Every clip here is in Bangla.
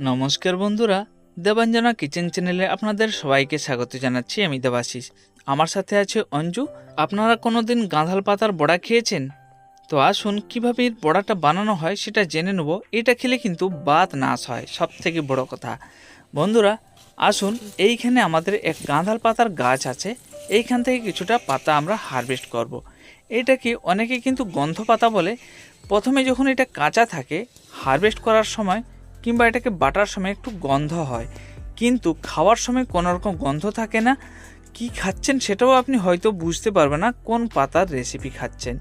নমস্কার বন্ধুরা, দেবাঞ্জনা কিচেন চ্যানেলে আপনাদের সবাইকে স্বাগত জানাচ্ছি আমি দেবাশিস। আমার সাথে আছে অঞ্জু। আপনারা কোনোদিন গাঁধাল পাতার বড়া খেয়েছেন? তো আসুন, কীভাবে এর বড়াটা বানানো হয় সেটা জেনে নেব। এটা খেলে কিন্তু বাত নাশ হয় সব থেকে বড় কথা। বন্ধুরা, আসুন, এইখানে আমাদের এক গাঁধাল পাতার গাছ আছে। এইখান থেকে কিছুটা পাতা আমরা হারভেস্ট করব। এটাকে অনেকে কিন্তু গন্ধ পাতা বলে। প্রথমে যখন এটা কাঁচা থাকে, হারভেস্ট করার সময় কিংবা এটাকে বাটার সময় একটু গন্ধ হয়। কিন্তু খাওয়ার সময় কোনো রকম গন্ধ থাকে না। কি খাচ্ছেন সেটাও আপনি হয়তো বুঝতে পারবেন না কোন পাতার রেসিপি খাচ্ছেন।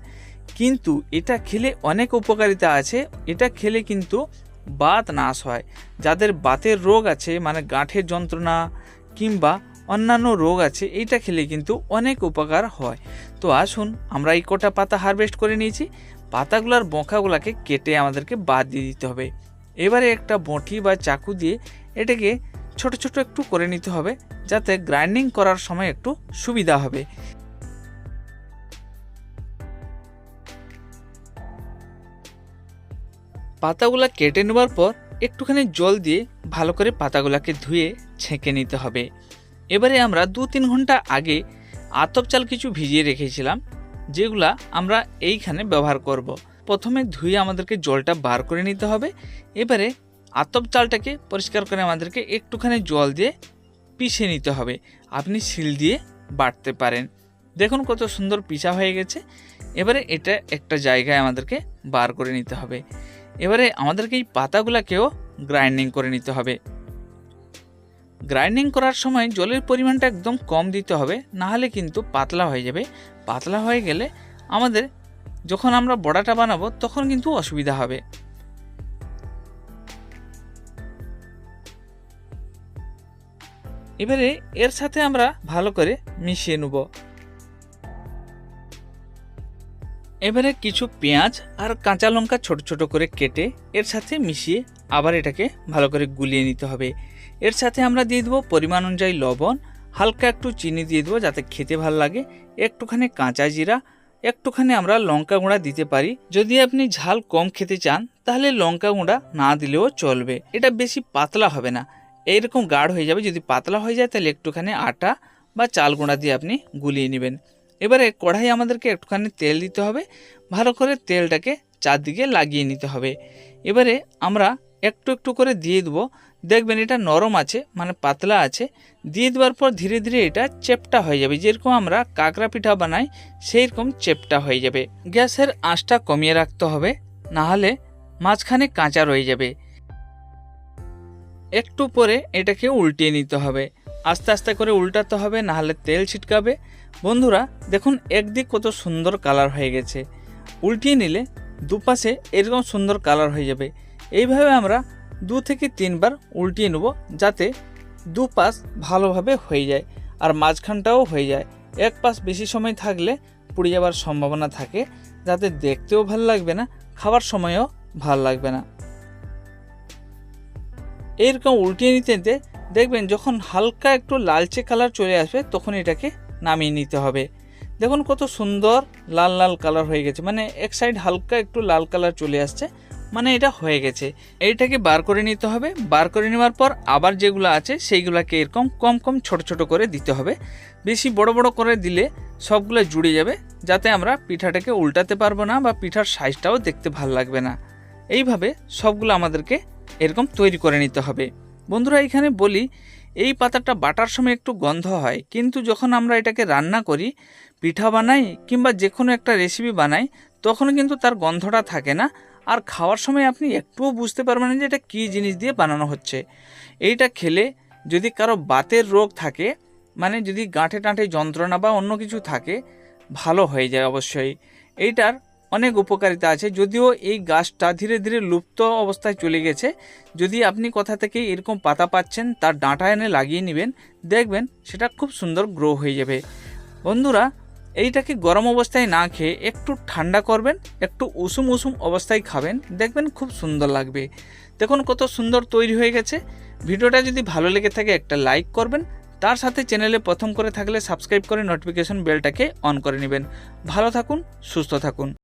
কিন্তু এটা খেলে অনেক উপকারিতা আছে। এটা খেলে কিন্তু বাত নাশ হয়। যাদের বাতের রোগ আছে মানে গাঁঠের যন্ত্রণা কিংবা অন্যান্য রোগ আছে, এইটা খেলে কিন্তু অনেক উপকার হয়। তো আসুন, আমরা এই কটা পাতা হারভেস্ট করে নিয়েছি। পাতাগুলোর বোঁকাগুলোকে কেটে আমাদেরকে বাদ দিয়ে দিতে হবে। এবারে একটা বঁটি বা চাকু দিয়ে এটাকে ছোট ছোট একটু করে নিতে হবে, যাতে গ্রাইন্ডিং করার সময় একটু সুবিধা হবে পাতাগুলা কেটে নেওয়ার পর একটুখানি জল দিয়ে ভালো করে পাতাগুলাকে ধুয়ে ছেঁকে নিতে হবে এবারে আমরা দু তিন ঘণ্টা আগে আতপ চাল কিছু ভিজিয়ে রেখেছিলাম, যেগুলা আমরা এইখানে ব্যবহার করব। প্রথমে ধুয়ে আমাদেরকে জলটা বার করে নিতে হবে। এবারে আতপ চালটাকে পরিষ্কার করে আমাদেরকে একটুখানি জল দিয়ে পিষে নিতে হবে। আপনি শিল দিয়ে বাটতে পারেন। দেখুন কত সুন্দর পিষা হয়ে গেছে। এবারে এটা একটা জায়গায় আমাদেরকে বার করে নিতে হবে। এবারে আমাদেরকে এই পাতাগুলোকেও গ্রাইন্ডিং করে নিতে হবে। গ্রাইন্ডিং করার সময় জলের পরিমাণটা একদম কম দিতে হবে না হলে কিন্তু পাতলা হয়ে যাবে। পাতলা হয়ে গেলে আমাদের যখন আমরা বড়াটা বানাবো, তখন কিন্তু অসুবিধা হবে। এবারে এর সাথে আমরা ভালো করে মিশিয়ে নেব। এবারে কিছু পেঁয়াজ আর কাঁচা লঙ্কা ছোট ছোট করে কেটে এর সাথে মিশিয়ে আবার এটাকে ভালো করে গুলিয়ে নিতে হবে। এর সাথে আমরা দিয়ে দেবো পরিমাণ অনুযায়ী লবণ, হালকা একটু চিনি দিয়ে দেবো যাতে খেতে ভালো লাগে, একটুখানি কাঁচা জিরা একটুখানি আমরা লঙ্কা গুঁড়া দিতে পারি। যদি আপনি ঝাল কম খেতে চান, তাহলে লঙ্কা গুঁড়া না দিলেও চলবে। এটা বেশি পাতলা হবে না। এইরকম গাঢ় হয়ে যাবে, যদি পাতলা হয়ে যায়, তাহলে একটুখানি আটা বা চাল গুঁড়া দিয়ে আপনি গুলিয়ে নেবেন। এবারে কড়াই আমাদেরকে একটুখানি তেল দিতে হবে। ভালো করে তেলটাকে চারদিকে লাগিয়ে নিতে হবে। এবারে আমরা একটু একটু করে দিয়ে দেবো। দেখবেন এটা নরম আছে মানে পাতলা আছে, দিয়ে দেওয়ার পর ধীরে ধীরে এটা চেপটা হয়ে যাবে। যেরকম আমরা কাঁকড়া পিঠা বানাই সেই রকম চেপটা হয়ে যাবে। গ্যাসের আঁচটা কমিয়ে রাখতে হবে, নাহলে মাঝখানে কাঁচা রয়ে যাবে। একটু পরে এটাকে উল্টিয়ে নিতে হবে। আস্তে আস্তে করে উল্টাতে হবে, নাহলে তেল ছিটকাবে। বন্ধুরা, দেখুন একদিক কত সুন্দর কালার হয়ে গেছে। উল্টিয়ে নিলে দুপাশে এরকম সুন্দর কালার হয়ে যাবে। এইভাবে আমরা দু থেকে তিনবার উল্টিয়ে নেব যাতে দু দুপাশ ভালোভাবে হয়ে যায় আর মাঝখানটাও হয়ে যায়। এক পাশ বেশি সময় থাকলে পুড়ে যাওয়ার সম্ভাবনা থাকে, যাতে দেখতেও ভালো লাগবে না, খাবার সময়ও ভালো লাগবে না। এইরকম উল্টিয়ে নিতে নিতে দেখবেন যখন হালকা একটু লালচে কালার চলে আসবে, তখন এটাকে নামিয়ে নিতে হবে। দেখুন কত সুন্দর লাল লাল কালার হয়ে গেছে মানে এক সাইড হালকা একটু লাল কালার চলে আসছে মানে এটা হয়ে গেছে। এইটাকে বার করে নিতে হবে। বার করে নেওয়ার পর আবার যেগুলো আছে, সেইগুলোকে এরকম কম কম ছোট ছোট করে দিতে হবে। বেশি বড় বড় করে দিলে সবগুলো জুড়ে যাবে, যাতে আমরা পিঠাটাকে উল্টাতে পারব না বা পিঠার সাইজটাও দেখতে ভালো লাগবে না। এইভাবে সবগুলো আমাদেরকে এরকম তৈরি করে নিতে হবে। বন্ধুরা এখানে বলি, এই পাতাটা বাটার সময় একটু গন্ধ হয়, কিন্তু যখন আমরা এটাকে রান্না করি, পিঠা বানাই কিংবা যে কোনো একটা রেসিপি বানাই তখন কিন্তু তার গন্ধটা থাকে না। আর খাওয়ার সময় আপনি একটুও বুঝতে পারবেন না যে এটা কী জিনিস দিয়ে বানানো হচ্ছে। এইটা খেলে যদি কারও বাতের রোগ থাকে মানে যদি গাঁঠে টাঁঠে যন্ত্রণা বা অন্য কিছু থাকে, ভালো হয়ে যায় অবশ্যই। এইটার অনেক উপকারিতা আছে। যদিও এই গাছটা ধীরে ধীরে লুপ্ত অবস্থায় চলে গেছে, যদি আপনি কোথা থেকে এরকম পাতা পাচ্ছেন, তার ডাঁটা এনে লাগিয়ে নেবেন, দেখবেন সেটা খুব সুন্দর গ্রো হয়ে যাবে। বন্ধুরা এইটাকে গরম অবস্থায় না খেয়ে একটু ঠান্ডা করবেন, একটু উসুম উসুম অবস্থায় খাবেন, দেখবেন খুব সুন্দর লাগবে। দেখুন কত সুন্দর তৈরি হয়ে গেছে। ভিডিওটা যদি ভালো লেগে থাকে একটা লাইক করবেন, তার সাথে চ্যানেলে প্রথম করে থাকলে সাবস্ক্রাইব করে নোটিফিকেশন বেলটাকে অন করে নেবেন। ভালো থাকুন, সুস্থ থাকুন।